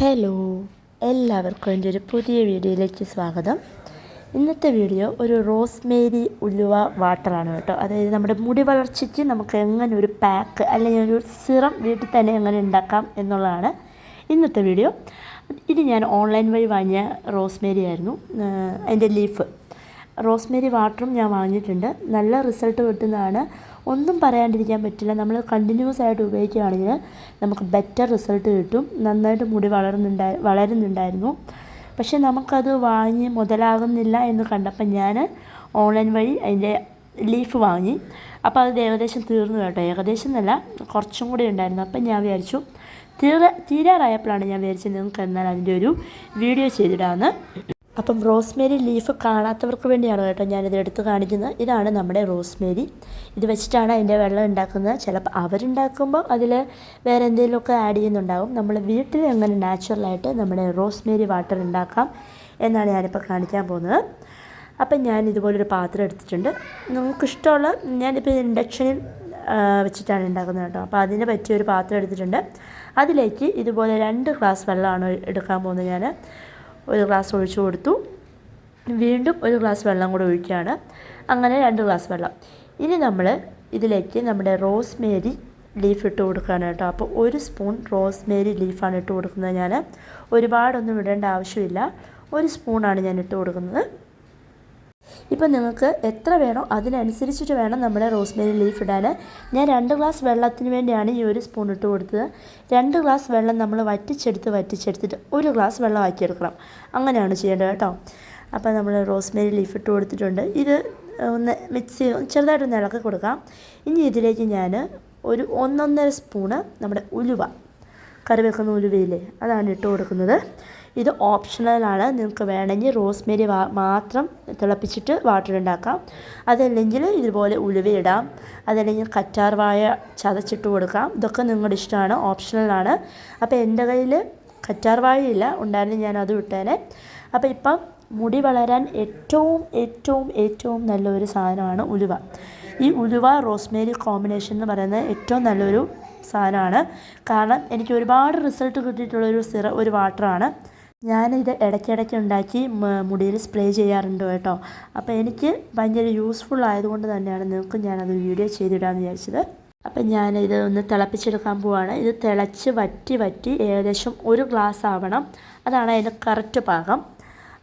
Hello എല്ലാവർക്കും എന്റെ ഒരു പുതിയ വീഡിയോയിലേക്ക് സ്വാഗതം. ഇന്നത്തെ വീഡിയോ ഒരു റോസ്മേരി ഉലുവ വാട്ടറാണ് കേട്ടോ. അതായത് നമ്മുടെ മുടി വളർച്ചയ്ക്ക് നമുക്ക് എങ്ങനെ ഒരു പാക്ക് അല്ലെങ്കിൽ ഒരു സിറം വീട്ടിൽ തന്നെ എങ്ങനെ ഉണ്ടാക്കാം എന്നുള്ളതാണ് ഇന്നത്തെ വീഡിയോ. ഇത് ഞാൻ ഓൺലൈൻ വഴി വാങ്ങിയ റോസ്മേരി ആയിരുന്നു അതിന്റെ ലീഫ് റോസ്മേരി വാട്ടറും ഞാൻ വാങ്ങിയിട്ടുണ്ട്. നല്ല റിസൾട്ട് കിട്ടുന്നതാണ് ഒന്നും പറയാണ്ടിരിക്കാൻ പറ്റില്ല. നമ്മൾ കണ്ടിന്യൂസ് ആയിട്ട് ഉപയോഗിക്കുകയാണെങ്കിൽ നമുക്ക് ബെറ്റർ റിസൾട്ട് കിട്ടും. നന്നായിട്ട് മുടി വളരുന്നുണ്ടായി വളരുന്നുണ്ടായിരുന്നു. പക്ഷെ നമുക്കത് വാങ്ങി മുതലാകുന്നില്ല എന്ന് കണ്ടപ്പോൾ ഞാൻ ഓൺലൈൻ വഴി അതിന്റെ ലീഫ് വാങ്ങി. അപ്പോൾ അത് ഏകദേശം തീർന്നു കേട്ടോ. ഏകദേശം എന്നല്ല കുറച്ചും കൂടി ഉണ്ടായിരുന്നു. അപ്പം ഞാൻ വിചാരിച്ചു തീര തീരാറായപ്പോഴാണ് ഞാൻ വിചാരിച്ചത് നിങ്ങൾക്ക് എന്നാൽ അതിന്റെ ഒരു വീഡിയോ ചെയ്തിടാമെന്ന്. അപ്പം റോസ്മേരി ലീഫ് കാണാത്തവർക്ക് വേണ്ടിയാണ് കേട്ടോ ഞാനിത് എടുത്ത് കാണിക്കുന്നത്. ഇതാണ് നമ്മുടെ റോസ്മേരി. ഇത് വെച്ചിട്ടാണ് അതിന്റെ വെള്ളം ഉണ്ടാക്കുന്നത്. ചിലപ്പോൾ അവരുണ്ടാക്കുമ്പോൾ അതിൽ വേറെ എന്തെങ്കിലുമൊക്കെ ആഡ് ചെയ്യുന്നുണ്ടാകും നമ്മൾ വീട്ടിൽ എങ്ങനെ നാച്ചുറലായിട്ട് നമ്മുടെ റോസ്മേരി വാട്ടർ ഉണ്ടാക്കാം എന്നാണ് ഞാനിപ്പോൾ കാണിക്കാൻ പോകുന്നത്. അപ്പം ഞാൻ ഇതുപോലൊരു പാത്രം എടുത്തിട്ടുണ്ട്. നിങ്ങൾക്ക് ഇഷ്ടമുള്ള ഞാനിപ്പോൾ ഇൻഡക്ഷനിൽ വെച്ചിട്ടാണ് ഉണ്ടാക്കുന്നത് കേട്ടോ. അപ്പോൾ അതിന് പറ്റിയ ഒരു പാത്രം എടുത്തിട്ടുണ്ട്. അതിലേക്ക് ഇതുപോലെ രണ്ട് ഗ്ലാസ് വെള്ളമാണ് എടുക്കാൻ പോകുന്നത് ഞാൻ. ഒരു ഗ്ലാസ് ഒഴിച്ചു കൊടുത്തു. വീണ്ടും ഒരു ഗ്ലാസ് വെള്ളം കൂടെ ഒഴിക്കുകയാണ്. അങ്ങനെ രണ്ട് ഗ്ലാസ് വെള്ളം. ഇനി നമ്മൾ ഇതിലേക്ക് നമ്മുടെ റോസ്മേരി ലീഫ് ഇട്ട് കൊടുക്കുകയാണ് കേട്ടോ. അപ്പോൾ ഒരു സ്പൂൺ റോസ്മേരി ലീഫാണ് ഇട്ട് കൊടുക്കുന്നത് ഞാൻ ഒരുപാടൊന്നും ഇടേണ്ട ആവശ്യമില്ല. ഒരു സ്പൂണാണ് ഞാൻ ഇട്ട് കൊടുക്കുന്നത്. ഇപ്പം നിങ്ങൾക്ക് എത്ര വേണോ അതിനനുസരിച്ചിട്ട് വേണം നമ്മുടെ റോസ്മേരി ലീഫ് ഇടാൻ. ഞാൻ രണ്ട് ഗ്ലാസ് വെള്ളത്തിന് വേണ്ടിയാണ് ഈ ഒരു സ്പൂൺ ഇട്ട് കൊടുത്തത്. രണ്ട് ഗ്ലാസ് വെള്ളം നമ്മൾ വറ്റിച്ചെടുത്ത് വറ്റിച്ചെടുത്തിട്ട് ഒരു ഗ്ലാസ് വെള്ളം ആക്കിയെടുക്കണം അങ്ങനെയാണ് ചെയ്യേണ്ടത് കേട്ടോ. അപ്പോൾ നമ്മൾ റോസ്മേരി ലീഫ് ഇട്ട് കൊടുത്തിട്ടുണ്ട്. ഇത് ഒന്ന് മിക്സ് ചെറുതായിട്ടൊന്ന് ഇളക്കി കൊടുക്കാം. ഇനി ഇതിലേക്ക് ഞാൻ ഒരു ഒന്നൊന്നര സ്പൂണ് നമ്മുടെ ഉലുവ. കറിവെക്കുന്ന ഉലുവയില്ലേ അതാണ് ഇട്ട് കൊടുക്കുന്നത്. ഇത് ഓപ്ഷണലാണ് നിങ്ങൾക്ക് വേണമെങ്കിൽ റോസ്മേരി മാത്രം തിളപ്പിച്ചിട്ട് വാട്ടർ ഉണ്ടാക്കാം അതല്ലെങ്കിൽ ഇതുപോലെ ഉലുവ ഇടാം. അതല്ലെങ്കിൽ കറ്റാർ വാഴ ചതച്ചിട്ട് കൊടുക്കാം. ഇതൊക്കെ നിങ്ങളുടെ ഇഷ്ടമാണ് ഓപ്ഷണലാണ് അപ്പോൾ എന്റെ കയ്യിൽ കറ്റാർ വാഴയില്ല. ഉണ്ടായിരുന്നു ഞാൻ അത് വിട്ടേനെ. അപ്പോൾ ഇപ്പം മുടി വളരാൻ ഏറ്റവും ഏറ്റവും ഏറ്റവും നല്ലൊരു സാധനമാണ് ഉലുവ. ഈ ഉലുവ റോസ്മേരി കോമ്പിനേഷൻ എന്ന് പറയുന്നത് ഏറ്റവും നല്ലൊരു സാധനമാണ്. കാരണം എനിക്ക് ഒരുപാട് റിസൾട്ട് കിട്ടിയിട്ടുള്ളൊരു സിറ ഒരു വാട്ടറാണ് ഞാനിത് ഇടയ്ക്കിടയ്ക്ക് ഉണ്ടാക്കി മുടിയിൽ സ്പ്രേ ചെയ്യാറുണ്ട് കേട്ടോ. അപ്പോൾ എനിക്ക് ഭയങ്കര യൂസ്ഫുൾ ആയതുകൊണ്ട് തന്നെയാണ് നിങ്ങൾക്ക് ഞാനത് വീഡിയോ ചെയ്തിടാമെന്ന് വിചാരിച്ചത്. അപ്പം ഞാനിത് ഒന്ന് തിളപ്പിച്ചെടുക്കാൻ പോവാണ്. ഇത് തിളച്ച് വറ്റി വറ്റി ഏകദേശം ഒരു ഗ്ലാസ് ആവണം. അതാണ് അതിന്റെ കറക്റ്റ് പാകം.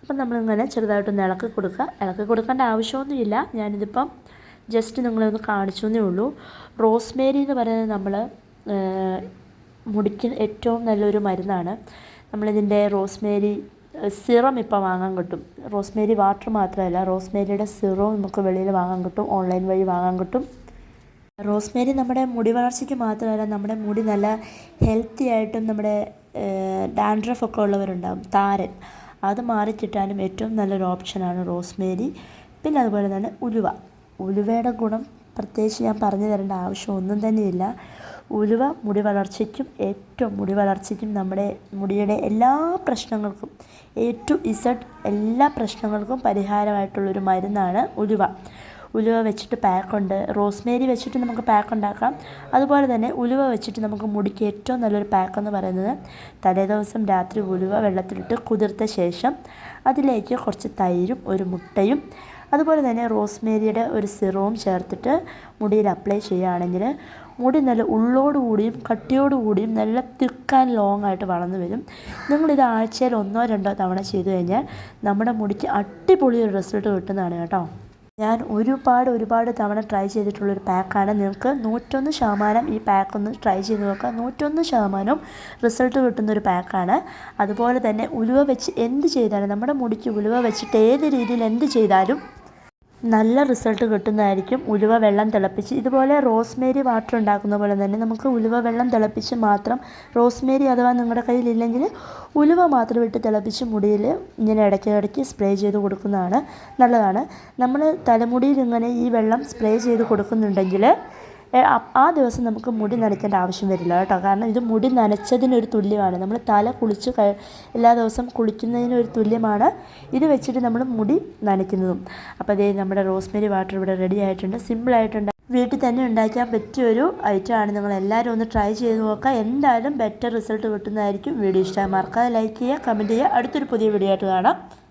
അപ്പം നമ്മളിങ്ങനെ ചെറുതായിട്ടൊന്ന് ഇളക്കി കൊടുക്കുക. ഇളക്കി കൊടുക്കേണ്ട ആവശ്യമൊന്നുമില്ല. ഞാനിതിപ്പം ജസ്റ്റ് നിങ്ങളൊന്ന് കാണിച്ചു എന്നേ ഉള്ളൂ. റോസ്മേരി എന്ന് പറയുന്നത് നമ്മൾ മുടിക്ക് ഏറ്റവും നല്ലൊരു മരുന്നാണ്. നമ്മളിതിന്റെ റോസ്മേരി സിറം ഇപ്പോൾ വാങ്ങാൻ കിട്ടും. റോസ്മേരി വാട്ടർ മാത്രമല്ല റോസ്മേരിയുടെ സിറവും നമുക്ക് വെളിയിൽ വാങ്ങാൻ കിട്ടും ഓൺലൈൻ വഴി വാങ്ങാൻ കിട്ടും. റോസ്മേരി നമ്മുടെ മുടി വളർച്ചയ്ക്ക് മാത്രമല്ല നമ്മുടെ മുടി നല്ല ഹെൽത്തി ആയിട്ടും നമ്മുടെ ഡാൻഡ്രഫ് ഒക്കെ ഉള്ളവരുണ്ടാകും താരൻ. അത് മാറി കിട്ടാനും ഏറ്റവും നല്ലൊരു ഓപ്ഷനാണ് റോസ്മേരി. പിന്നെ അതുപോലെ തന്നെ ഉലുവ. ഉലുവയുടെ ഗുണം പ്രത്യേകിച്ച് ഞാൻ പറഞ്ഞു തരേണ്ട ആവശ്യം ഒന്നും തന്നെയില്ല. ഉലുവ മുടി വളർച്ചയ്ക്കും ഏറ്റവും മുടി വളർച്ചയ്ക്കും നമ്മുടെ മുടിയുടെ എല്ലാ പ്രശ്നങ്ങൾക്കും എ ടു ഇസഡ് എല്ലാ പ്രശ്നങ്ങൾക്കും പരിഹാരമായിട്ടുള്ളൊരു മരുന്നാണ് ഉലുവ. ഉലുവ വെച്ചിട്ട് പാക്കുണ്ട്. റോസ്മേരി വെച്ചിട്ട് നമുക്ക് പാക്ക് ഉണ്ടാക്കാം അതുപോലെ തന്നെ ഉലുവ വെച്ചിട്ട് നമുക്ക് മുടിക്ക് ഏറ്റവും നല്ലൊരു പാക്ക് എന്ന് പറയുന്നത് തലേദിവസം രാത്രി ഉലുവ വെള്ളത്തിലിട്ട് കുതിർത്ത ശേഷം അതിലേക്ക് കുറച്ച് തൈരും ഒരു മുട്ടയും അതുപോലെ തന്നെ റോസ്മേരിയുടെ ഒരു സിറവും ചേർത്തിട്ട് മുടിയിൽ അപ്ലൈ ചെയ്യുകയാണെങ്കിൽ മുടി നല്ല ഉള്ളോടുകൂടിയും കട്ടിയോടുകൂടിയും നല്ല തിക്ക് ആൻഡ് ലോങ് ആയിട്ട് വളർന്നു വരും. നിങ്ങളിത് ആഴ്ചയിൽ ഒന്നോ രണ്ടോ തവണ ചെയ്തു കഴിഞ്ഞാൽ നമ്മുടെ മുടിക്ക് അടിപൊളി ഒരു റിസൾട്ട് കിട്ടുന്നതാണ് കേട്ടോ. ഞാൻ ഒരുപാട് ഒരുപാട് തവണ ട്രൈ ചെയ്തിട്ടുള്ളൊരു പാക്കാണ് നിങ്ങൾക്ക് നൂറ്റൊന്ന് ശതമാനം ഈ പാക്ക് ഒന്ന് ട്രൈ ചെയ്ത് നോക്കുക നൂറ്റൊന്ന് ശതമാനവും റിസൾട്ട് കിട്ടുന്നൊരു പാക്കാണ് അതുപോലെ തന്നെ ഉലുവ വെച്ച് എന്ത് ചെയ്താലും നമ്മുടെ മുടിക്ക് ഉലുവ വെച്ചിട്ട് ഏത് രീതിയിൽ എന്ത് ചെയ്താലും നല്ല റിസൾട്ട് കിട്ടുന്നതായിരിക്കും ഉലുവ വെള്ളം തിളപ്പിച്ച്. ഇതുപോലെ റോസ്മേരി വാട്ടർ ഉണ്ടാക്കുന്ന പോലെ തന്നെ നമുക്ക് ഉലുവ വെള്ളം തിളപ്പിച്ച് മാത്രം റോസ്മേരി അഥവാ നിങ്ങളുടെ കയ്യിൽ ഇല്ലെങ്കിൽ ഉലുവ മാത്രം ഇട്ട് തിളപ്പിച്ച് മുടിയിൽ ഇങ്ങനെ ഇടയ്ക്ക് ഇടയ്ക്ക് സ്പ്രേ ചെയ്ത് കൊടുക്കുന്നതാണ് നല്ലതാണ്. നമ്മൾ തലമുടിയിൽ ഇങ്ങനെ ഈ വെള്ളം സ്പ്രേ ചെയ്ത് കൊടുക്കുന്നുണ്ടെങ്കിൽ ആ ദിവസം നമുക്ക് മുടി നനയ്ക്കേണ്ട ആവശ്യം വരില്ല കേട്ടോ. കാരണം ഇത് മുടി നനച്ചതിനൊരു തുല്യമാണ്. നമ്മൾ തല കുളിച്ച് എല്ലാ ദിവസവും കുളിക്കുന്നതിനൊരു തുല്യമാണ്. ഇത് വെച്ചിട്ട് നമ്മൾ മുടി നനയ്ക്കുന്നതും. അപ്പോൾ അതേ നമ്മുടെ റോസ്മേരി വാട്ടർ ഇവിടെ റെഡി ആയിട്ടുണ്ട്. സിമ്പിളായിട്ടുണ്ട് വീട്ടിൽ തന്നെ ഉണ്ടാക്കാൻ പറ്റിയൊരു ഐറ്റമാണ് നിങ്ങൾ എല്ലാവരും ഒന്ന് ട്രൈ ചെയ്ത് നോക്കുക. എന്തായാലും ബെറ്റർ റിസൾട്ട് കിട്ടുന്നതായിരിക്കും വീഡിയോ ഇഷ്ടമായി. മറക്കാതെ ലൈക്ക് ചെയ്യുക കമന്റ് ചെയ്യുക. അടുത്തൊരു പുതിയ വീഡിയോ ആയിട്ട് കാണാം.